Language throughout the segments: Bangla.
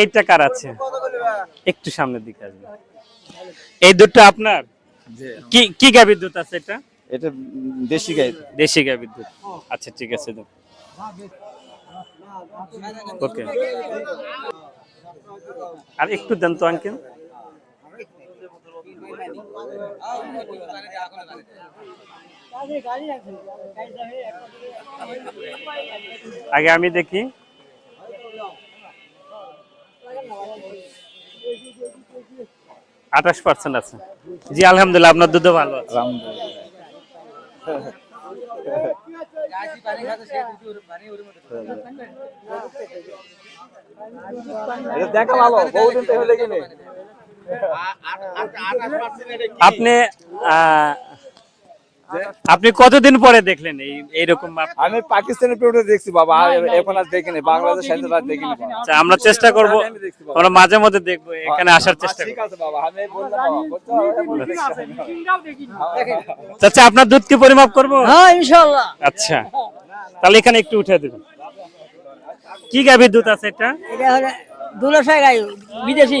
এইটা কার আছে? একটু সামনের দিকে আসবে। এই দুধটা আপনার? কি কি গাভীর দুধ আছে এটা? এটা দেশি গাই। দেশি গাভীর দুধ। আচ্ছা ঠিক আছে ওকে। আর একটু দেন তো আঙ্কেল। আগে আমি দেখি। আঠাশ পার্সেন্ট আছে। জি আলহামদুলিল্লাহ আপনার দুধও ভালো আছে। এটা দেখা ভালো বহুদিন তো হলে কিনে আপনি আহ, আপনি কতদিন পরে দেখলেন এই এইরকম আমি পাকিস্তানের পেটে দেখছি বাবা এখন আর দেখিনি বাংলাদেশ আর দেখিনি আচ্ছা, আমরা চেষ্টা করব আমরা মাঝে মধ্যে দেখব এখানে আসার চেষ্টা ঠিক আছে বাবা আমি বললাম এমন দেখছি। চাচা আপনার দুধ কি পরিমাপ করব? হ্যাঁ ইনশাল্লাহ আচ্ছা তাহলে এখানে একটু উঠে দেবেন। কি গাভীর দুধ আছে এটা? এটা হলো দুলসাই গাই বিদেশি।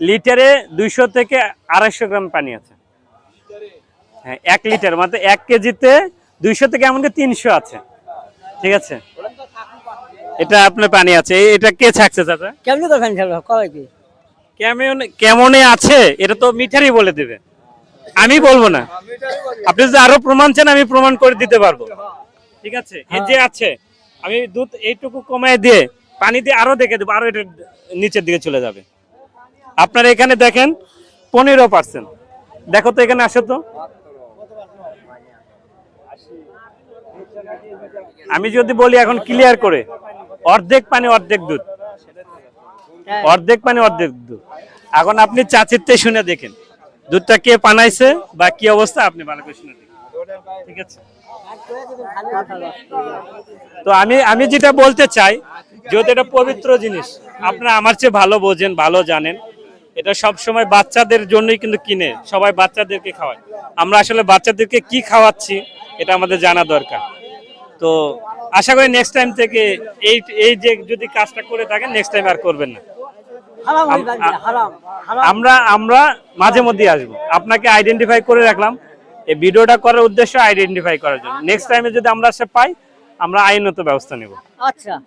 লিটারে দুইশো থেকে আড়াইশো গ্রাম পানি আছে। হ্যাঁ এক লিটার মানে এক কেজিতে দুইশো থেকে এমনকি তিনশো আছে। ঠিক আছে? এটা আপনার পানি আছে। এটা কে ছাকছে চাচা? কেমনি কবে কি? কেমন কেমনে আছে? এটা তো মিঠারই বলে দেবে। আমি বলব না। আপনি যদি আরও প্রমাণ চান আমি প্রমাণ করে দিতে পারব। ঠিক আছে? এই যে আছে আমি দুধ এইটুকু কমায় দিয়ে পানি দিয়ে আরও দেখে দেবো আরও এটা নিচের দিকে চলে যাবে। আপনারা এখানে দেখেন পনেরো পার্সেন্ট। দেখো তো এখানে আসো তো। আমি যদি বলি এখন ক্লিয়ার করে, অর্ধেক পানি, অর্ধেক দুধ। অর্ধেক পানি, অর্ধেক দুধ। এখন আপনি চাচিতে শুনে দেখেন, দুধটা কে পানাইছে বা কি অবস্থা, আপনি ভালো করে শুনে দেখেন। ঠিক আছে? তো আমি আমি যেটা বলতে চাই, যেহেতু এটা পবিত্র জিনিস, আপনারা আমার চেয়ে ভালো বোঝেন, ভালো জানেন। এটা সব সময় বাচ্চাদের জন্যই কিন্তু কিনে সবাই বাচ্চাদেরকে খাওয়ায়। আমরা আসলে বাচ্চাদেরকে কি খাওয়াচ্ছি এটা আমাদের জানা দরকার। তো আশা করি নেক্সট টাইম থেকে এই এই যে যদি কাজটা করে থাকেন নেক্সট টাইম আর করবেন না। আমরা আমরা মাঝে মধ্যে আসব। আপনাকে আইডেন্টিফাই করে রাখলাম। এই ভিডিওটা করার উদ্দেশ্য আইডেন্টিফাই করার জন্য। নেক্সট টাইমে যদি আমরা সে পাই আমরা আইনত ব্যবস্থা নেব। আচ্ছা।